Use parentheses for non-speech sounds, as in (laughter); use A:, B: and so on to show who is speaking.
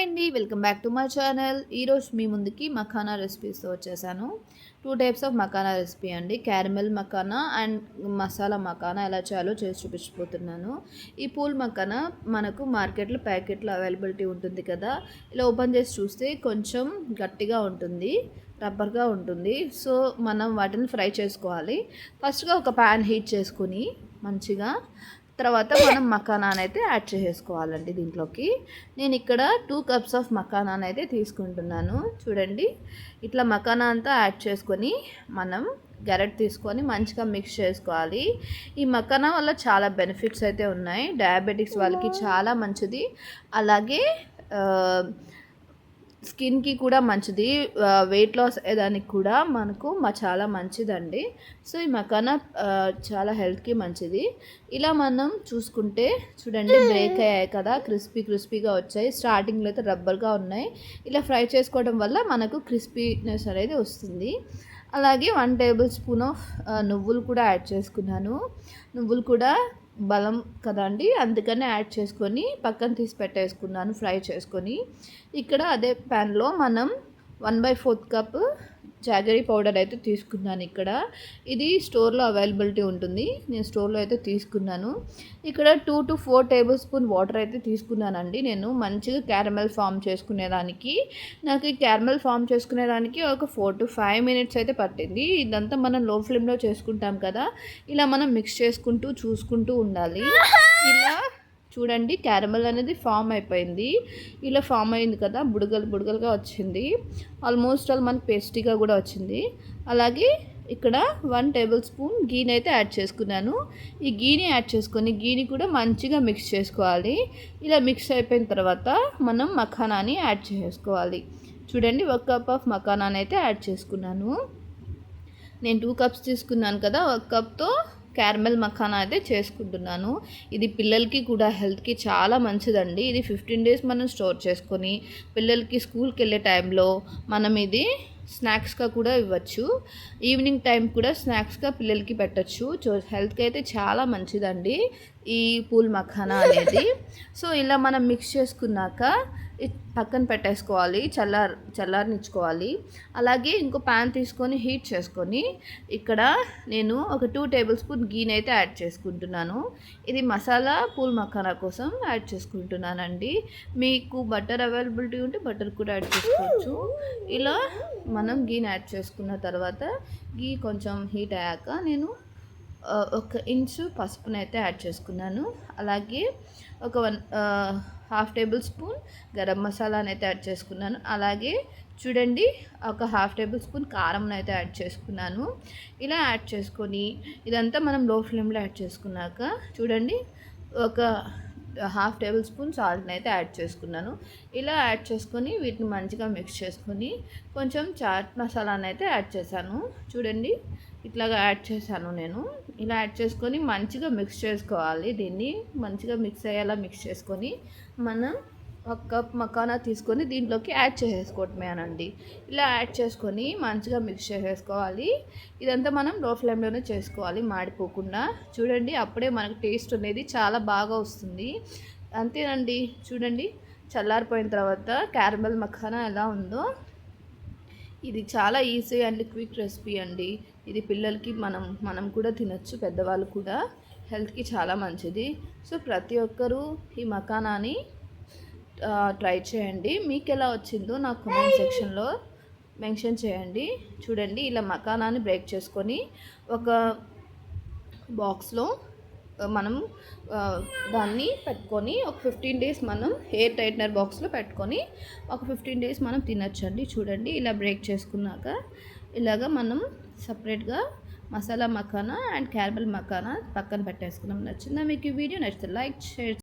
A: Hi అండి. Welcome back to my channel. ఈరోజు మీ ముందుకి మఖానా రెసిపీస్తో వచ్చేసాను. Two types of makhana recipe అండి. క్యారమెల్ మఖానా అండ్ మసాలా మఖానా ఎలా చేయాలో చేసి చూపించిపోతున్నాను ఈ పూల్ మఖానా మనకు మార్కెట్లో ప్యాకెట్లో అవైలబిలిటీ ఉంటుంది కదా. ఇలా ఓపెన్ చేసి చూస్తే కొంచెం గట్టిగా ఉంటుంది రబ్బర్గా ఉంటుంది. సో మనం వాటిని ఫ్రై చేసుకోవాలి. ఫస్ట్గా ఒక ప్యాన్ హీట్ చేసుకొని మంచిగా తర్వాత మనం మకానాన్ అయితే యాడ్ చేసేసుకోవాలండి దీంట్లోకి. నేను ఇక్కడ టూ కప్స్ ఆఫ్ మకానాన్ అయితే తీసుకుంటున్నాను. చూడండి ఇట్లా మకానా అంతా యాడ్ చేసుకొని మనం గరెట్ తీసుకొని మంచిగా మిక్స్ చేసుకోవాలి. ఈ మకానా వల్ల చాలా బెనిఫిట్స్ అయితే ఉన్నాయి. డయాబెటిక్స్ వాళ్ళకి చాలా మంచిది. అలాగే స్కిన్కి కూడా మంచిది. వెయిట్ లాస్ అయ్యేదానికి కూడా మనకు మా చాలా మంచిదండి. సో ఈ మకానా చాలా హెల్త్కి మంచిది. ఇలా మనం చూసుకుంటే చూడండి బ్రేక్ అయ్యాయి కదా క్రిస్పీ క్రిస్పీగా వచ్చాయి. స్టార్టింగ్లో అయితే రబ్బర్గా ఉన్నాయి. ఇలా ఫ్రై చేసుకోవడం వల్ల మనకు క్రిస్పీనెస్ అనేది వస్తుంది. అలాగే వన్ టేబుల్ స్పూన్ ఆఫ్ నువ్వులు కూడా యాడ్ చేసుకున్నాను. నువ్వులు కూడా బలం కదండి. అందుకనే యాడ్ చేసుకొని పక్కన తీసి పెట్టేసుకున్నాను ఫ్రై చేసుకొని. ఇక్కడ అదే ప్యాన్లో మనం one by fourth cup jaggery powder అయితే తీసుకున్నాను ఇక్కడ. ఇది స్టోర్లో అవైలబిలిటీ ఉంటుంది. నేను స్టోర్లో అయితే తీసుకున్నాను. ఇక్కడ two to four tablespoon water అయితే తీసుకున్నానండి నేను. మంచిగా క్యారమెల్ ఫామ్ చేసుకునేదానికి. నాకు ఈ క్యారమెల్ ఫామ్ చేసుకునేదానికి ఒక ఫోర్ టు ఫైవ్ మినిట్స్ అయితే పట్టింది. ఇదంతా మనం లో ఫ్లేమ్లో చేసుకుంటాం కదా ఇలా మనం మిక్స్ చేసుకుంటూ చూసుకుంటూ ఉండాలి. ఇలా చూడండి క్యారమల్ అనేది ఫామ్ అయిపోయింది. ఇలా ఫామ్ అయింది కదా బుడగలు బుడగలుగా వచ్చింది. ఆల్మోస్ట్ ఆల్ మనకి పేస్టీగా కూడా వచ్చింది. అలాగే ఇక్కడ వన్ టేబుల్ స్పూన్ గీని అయితే యాడ్ చేసుకున్నాను. ఈ గీని యాడ్ చేసుకొని గీని కూడా మంచిగా మిక్స్ చేసుకోవాలి. ఇలా మిక్స్ అయిపోయిన తర్వాత మనం మఖానాని యాడ్ చేసుకోవాలి. చూడండి ఒక కప్ ఆఫ్ మఖానాని అయితే యాడ్ చేసుకున్నాను. నేను టూ కప్స్ తీసుకున్నాను కదా ఒక కప్తో క్యారమెల్ మఖానా అయితే చేసుకుంటున్నాను. ఇది పిల్లలకి కూడా హెల్త్కి చాలా మంచిదండి. ఇది ఫిఫ్టీన్ డేస్ మనం స్టోర్ చేసుకొని పిల్లలకి స్కూల్కి వెళ్ళే టైంలో మనం ఇది స్నాక్స్గా కూడా ఇవ్వచ్చు. ఈవినింగ్ టైం కూడా స్నాక్స్గా పిల్లలకి పెట్టచ్చు. హెల్త్కి అయితే చాలా మంచిదండి ఈ పూల్ మఖానా అనేది. (laughs) సో ఇలా మనం మిక్స్ చేసుకున్నాక పక్కన పెట్టేసుకోవాలి. చల్లార్ చల్లారనిచ్చుకోవాలి. అలాగే ఇంకో ప్యాన్ తీసుకొని హీట్ చేసుకొని ఇక్కడ నేను ఒక టూ టేబుల్ స్పూన్ గీని అయితే యాడ్ చేసుకుంటున్నాను. ఇది మసాలా పూల్ మఖానా కోసం యాడ్ చేసుకుంటున్నానండి. మీకు బటర్ అవైలబిలిటీ ఉంటే బటర్ కూడా యాడ్ చేసుకోవచ్చు. (laughs) ఇలా మనం గీని యాడ్ చేసుకున్న తర్వాత గీ కొంచెం హీట్ అయ్యాక నేను ఒక ఇంచు పసుపునైతే యాడ్ చేసుకున్నాను. అలాగే ఒక one half tablespoon garam మసాలాని అయితే యాడ్ చేసుకున్నాను. అలాగే చూడండి ఒక హాఫ్ టేబుల్ స్పూన్ కారం అయితే యాడ్ చేసుకున్నాను. ఇలా యాడ్ చేసుకొని ఇదంతా మనం లో ఫ్లేమ్లో యాడ్ చేసుకున్నాక చూడండి ఒక హాఫ్ టేబుల్ స్పూన్ సాల్ట్ని అయితే యాడ్ చేసుకున్నాను. ఇలా యాడ్ చేసుకొని వీటిని మంచిగా మిక్స్ చేసుకొని కొంచెం చాట్ మసాలాని అయితే యాడ్ చేశాను. చూడండి ఇట్లాగా యాడ్ చేశాను నేను. ఇలా యాడ్ చేసుకొని మంచిగా మిక్స్ చేసుకోవాలి దీన్ని. మంచిగా మిక్స్ అయ్యేలా మిక్స్ చేసుకొని మనం ఒక కప్ మకానా తీసుకొని దీంట్లోకి యాడ్ చేసేసుకోవటమే అనండి. ఇలా యాడ్ చేసుకొని మంచిగా మిక్స్ చేసేసుకోవాలి. ఇదంతా మనం లో ఫ్లేమ్లోనే చేసుకోవాలి మాడిపోకుండా. చూడండి అప్పుడే మనకు టేస్ట్ అనేది చాలా బాగా వస్తుంది. అంతేనండి. చూడండి చల్లారిపోయిన తర్వాత క్యారమెల్ మఖానా ఎలా ఉందో. ఇది చాలా ఈజీ అండ్ క్విక్ రెసిపీ అండి. ఇది పిల్లలకి మనం మనం కూడా తినచ్చు పెద్దవాళ్ళు కూడా. హెల్త్కి చాలా మంచిది. సో ప్రతి ఒక్కరూ ఈ మఖానాని ట్రై చేయండి. మీకు ఎలా వచ్చిందో నా కామెంట్ సెక్షన్లో మెన్షన్ చేయండి. చూడండి ఇలా మకానాన్ని బ్రేక్ చేసుకొని ఒక బాక్స్లో మనం దాన్ని పెట్టుకొని ఒక ఫిఫ్టీన్ డేస్ మనం హెయిర్ టైట్నర్ బాక్స్లో పెట్టుకొని ఒక ఫిఫ్టీన్ డేస్ మనం తినచ్చండి. చూడండి ఇలా బ్రేక్ చేసుకున్నాక ఇలాగ మనం సపరేట్గా మసాలా మకానా అండ్ క్యారమల్ మకానా పక్కన పెట్టేసుకున్నాం. నచ్చిందా మీకు ఈ వీడియో నచ్చితే లైక్ షేర్